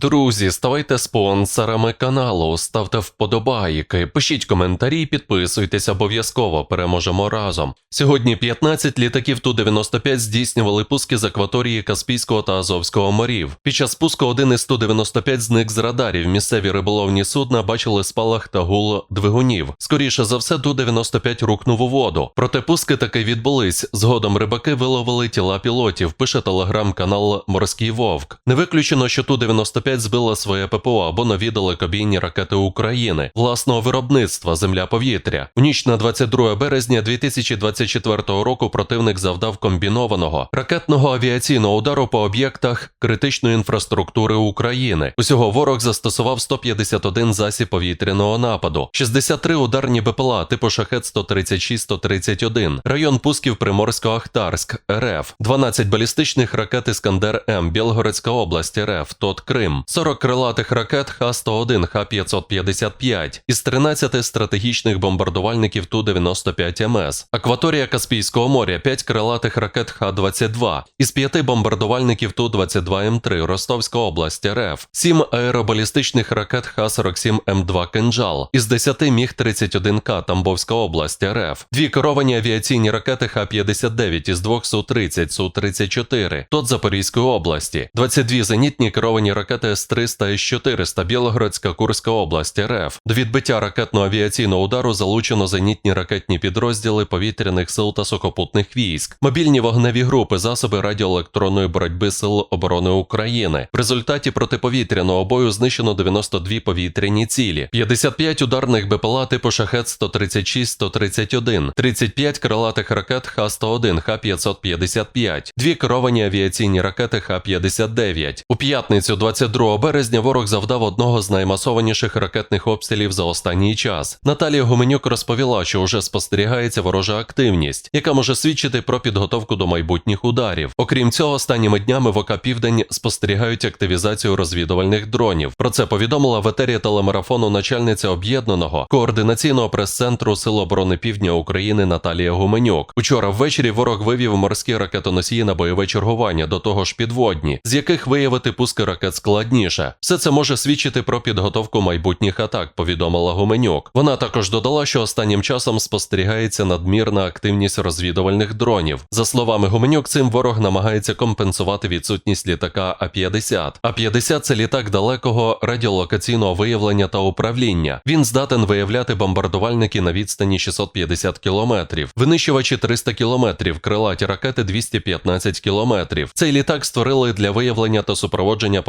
Друзі, ставайте спонсорами каналу, ставте вподобайки, пишіть коментарі, підписуйтесь обов'язково, переможемо разом. Сьогодні 15 літаків Ту-95 здійснювали пуски з акваторії Каспійського та Азовського морів. Під час пуску один із Ту-95 зник з радарів. Місцеві риболовні судна бачили спалах та гул двигунів. Скоріше за все, Ту-95 рухнув у воду. Проте пуски таки відбулись. Згодом рибаки виловили тіла пілотів, пише телеграм-канал Морський Вовк. Не виключено, що Ту-95 збила своє ППО або нові далекобійні ракети України власного виробництва земля-повітря. У ніч на 22 березня 2024 року противник завдав комбінованого ракетного авіаційного удару по об'єктах критичної інфраструктури України. Усього ворог застосував 151 засіб повітряного нападу, 63 ударні БПЛА типу шахет 136-131, район пусків Приморсько-Ахтарськ, РФ, 12 балістичних ракет Іскандер М, Білгородська область, РФ, ТОТ Крим, 40 крилатих ракет Х-101, Х-555 із 13 стратегічних бомбардувальників Ту-95МС, акваторія Каспійського моря, 5 крилатих ракет Х-22 із 5 бомбардувальників Ту-22М3, Ростовська область, РФ, 7 аеробалістичних ракет Х-47М2 «Кинджал» із 10 Міг-31К, Тамбовська область, РФ, дві керовані авіаційні ракети Х-59 із 2 Су-30, Су-34, ТОТ Запорізької області, 22 зенітні керовані ракети С-300 і С-400, Білогородська, Курська область, РФ. До відбиття ракетно-авіаційного удару залучено зенітні ракетні підрозділи повітряних сил та сухопутних військ, мобільні вогневі групи, засоби радіоелектронної боротьби Сил оборони України. В результаті протиповітряного бою знищено 92 повітряні цілі, 55 ударних БПЛА типу шахет 136-131, 35 крилатих ракет Х-101, Х-555, дві керовані авіаційні ракети Х-59. У п'ятницю 22 березня ворог завдав одного з наймасованіших ракетних обстрілів за останній час. Наталія Гуменюк розповіла, що вже спостерігається ворожа активність, яка може свідчити про підготовку до майбутніх ударів. Окрім цього, останніми днями в ОК Південь спостерігають активізацію розвідувальних дронів. Про це повідомила в етері телемарафону начальниця об'єднаного координаційного прес-центру Сил оборони Півдня України Наталія Гуменюк. Учора ввечері ворог вивів морські ракетоносії на бойове чергування, до того ж підводні, з яких виявити пуски ракет складніше. Все це може свідчити про підготовку майбутніх атак, повідомила Гуменюк. Вона також додала, що останнім часом спостерігається надмірна активність розвідувальних дронів. За словами Гуменюк, цим ворог намагається компенсувати відсутність літака А-50. А-50 – це літак далекого радіолокаційного виявлення та управління. Він здатен виявляти бомбардувальники на відстані 650 кілометрів, винищувачі 300 кілометрів, крилаті ракети 215 кілометрів. Цей літак створили для виявлення та супроводження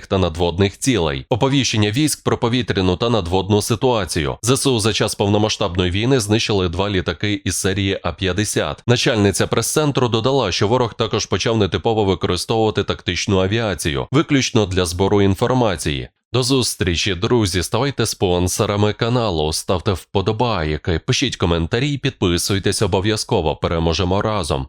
повітряних та надводних цілей, оповіщення військ про повітряну та надводну ситуацію. ЗСУ за час повномасштабної війни знищили два літаки із серії А-50. Начальниця прес-центру додала, що ворог також почав нетипово використовувати тактичну авіацію, виключно для збору інформації. До зустрічі, друзі. Ставайте спонсорами каналу, ставте вподобайки, пишіть коментарі, підписуйтесь обов'язково. Переможемо разом.